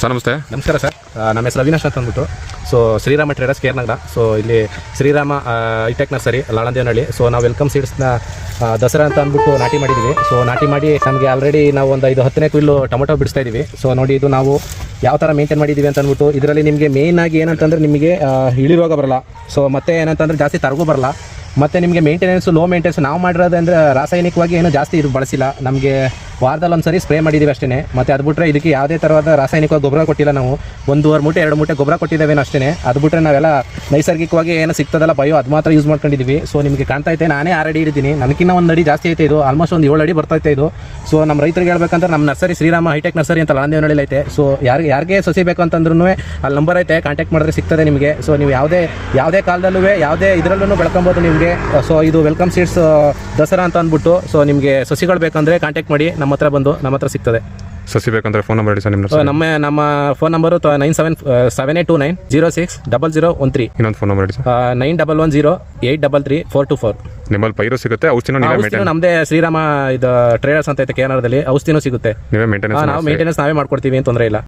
Sir, ನಮಸ್ತೆ. ನಮಸ್ಕಾರ sir. ನಮ್ಮ ಹೆಸರು ಅವಿನಾಶ್ ಅಂತ ಅಂದ್ಬಿಟ್ಟು. ಸೊ ಶ್ರೀರಾಮ ಟ್ರೇಡರ್ಸ್ ಕೇರ್ ನಗರ. ಸೊ ಇಲ್ಲಿ ಶ್ರೀರಾಮ ಐಟೆಕ್ ನರ್ಸರಿ, ಲಾಳಂದೇವನಹಳ್ಳಿ. ಸೊ ನಾವು ವೆಲ್ಕಮ್ ಸೀಡ್ಸ್ನ ದಸರಾ ಅಂತ ಅಂದ್ಬಿಟ್ಟು ನಾಟಿ ಮಾಡಿದ್ದೀವಿ ಸೊ ನಾಟಿ ಮಾಡಿ ನಮಗೆ ಆಲ್ರೆಡಿ ನಾವು ಒಂದು ಐದು, ಹತ್ತನೇ ಕುಯ್ಲು ಟೊಮೊಟೊ ಬಿಡಿಸ್ತಾ ಇದ್ದೀವಿ ಸೊ ನೋಡಿ ಇದು ನಾವು ಯಾವ ಥರ ಮೇಂಟೈನ್ ಮಾಡಿದ್ದೀವಿ ಅಂತ ಅಂದ್ಬಿಟ್ಟು ಇದರಲ್ಲಿ ನಿಮಗೆ ಮೇಯ್ನ್ ಆಗಿ ಏನಂತಂದ್ರೆ ನಿಮಗೆ ಇಳಿ ರೋಗ ಬರಲ್ಲ. ಸೊ ಮತ್ತೆ ಏನಂತಂದ್ರೆ ಜಾಸ್ತಿ ತರಗು ಬರಲ್ಲ. ಮತ್ತು ನಿಮಗೆ ಮೇಂಟೆನೆನ್ಸ್ ಲೋ ಮೇಂಟೆನೆನ್ಸ್ ನಾವು ಮಾಡಿರೋದಂದ್ರೆ ರಾಸಾಯನಿಕವಾಗಿ ಏನೂ ಜಾಸ್ತಿ ಇದು ಬಳಸಿಲ್ಲ. ನಮಗೆ ವಾರದಲ್ಲಿ ಒಂದ್ಸರಿ ಸ್ಪ್ರೇ ಮಾಡಿದ್ದೀವಿ ಅಷ್ಟೇ ಮತ್ತೆ ಅದು ಬಿಟ್ಟರೆ ಇದಕ್ಕೆ ಯಾವುದೇ ಥರವಾದ ರಾಸಾಯನಿಕ ಗೊಬ್ಬರ ಕೊಟ್ಟಿಲ್ಲ ನಾವು. ಒಂದೂವರೆ ಮೂಟೆ, ಎರಡು ಮೂಟೆ ಗೊಬ್ಬರ ಕೊಟ್ಟಿದ್ದೇವೆ ಅಷ್ಟೇ ಅದು ಬಿಟ್ಟರೆ ನಾವೆಲ್ಲ ನೈಸರ್ಗಿಕವಾಗಿ ಏನು ಸಿಗ್ತದಲ್ಲ ಬಯೋ ಅದು ಮಾತ್ರ ಯೂಸ್ ಮಾಡ್ಕೊಂಡಿದ್ದೀವಿ ಸೊ ನಿಮಗೆ ಕಾಣ್ತಾ ಐತೆ ನಾನೇ ಆರ್ ಅಡಿ ಇದ್ದೀನಿ ನನಗಿನ್ನ ಒಂದು ಅಡಿ ಜಾಸ್ತಿ ಐತೆ ಇದು. ಆಲ್ಮೋಸ್ಟ್ ಒಂದು ಏಳು ಅಡಿ ಬರ್ತೈತೆ ಇದು. ಸೊ ನಮ್ಮ ರೈತರಿಗೆ ಹೇಳ್ಬೇಕಂದ್ರೆ ನಮ್ಮ ನರ್ಸರಿ ಶ್ರೀರಾಮ ಹೈಟೆಕ್ ನರ್ಸರಿ ಅಂತ ಲಾಂದೇವನಹಳ್ಳಿ ಐತೆ. ಸೊ ಯಾರು ಯಾರಿಗೆ ಸಸಿ ಬೇಕು ಅಂತಂದ್ರೂ ಅಲ್ಲಿ ನಂಬರ್ ಐತೆ. ಕಾಂಟ್ಯಾಕ್ಟ್ ಮಾಡಿದ್ರೆ ಸಿಗ್ತದೆ ನಿಮಗೆ. ಸೊ ನೀವು ಯಾವುದೇ ಯಾವುದೇ ಕಾಲದಲ್ಲೂ ಯಾವುದೇ ಇದರಲ್ಲೂ ಬೆಳ್ಕೊಬೋದು ನಿಮಗೆ. ಸೊ ಇದು ವೆಲ್ಕಮ್ ಸೀಡ್ಸ್ ದಸರಾ ಅಂತ ಅಂದ್ಬಿಟ್ಟು. ಸೊ ನಿಮಗೆ ಸಸಿಗಳು ಬೇಕಂದ್ರೆ ಕಾಂಟ್ಯಾಕ್ಟ್ ಮಾಡಿ. ನಮ್ಮ ಹತ್ರ ಬಂದು ನಮ್ಮ ಹತ್ರ ಸಿಗ್ತದೆ. ಸಸಿ ಬೇಕಂದ್ರೆ ಫೋನ್ ನಂಬರ್ ಹೇಳಿ ಸರ್ ನಿಮ್ಮ ನಮ್ಮ ನಮ್ಮ phone number nine seven seven eight two nine zero six double zero one three ಇನ್ನೊಂದು ಫೋನ್ ನಂಬರ್ ಹೇಳಿ sir. Nine double one zero eight double three four two four ನಿಮ್ಮಲ್ಲಿ ಪೈರು ಸಿಗುತ್ತೆ ಔಷಧಿನೂ ನೀವೇ ಔಷಧಿನೂ ಮೇಂಟೈನ್ ನಮ್ಮದೇ ಶ್ರೀರಾಮ ಇದು ಟ್ರೇಡರ್ಸ್ ಅಂತ ಐತೆ ಕೇರಳದಲ್ಲಿ ಔಷಧಿನೂ ಸಿಗುತ್ತೆ. ನೀವೇ ಮೇಂಟೆನೆನ್ಸ್ ನಾವು ಮೇಂಟೆನೆನ್ಸ್ ನಾವೇ ಮಾಡ್ಕೊಡ್ತೀವಿ ಏನು ತೊಂದರೆ ಇಲ್ಲ.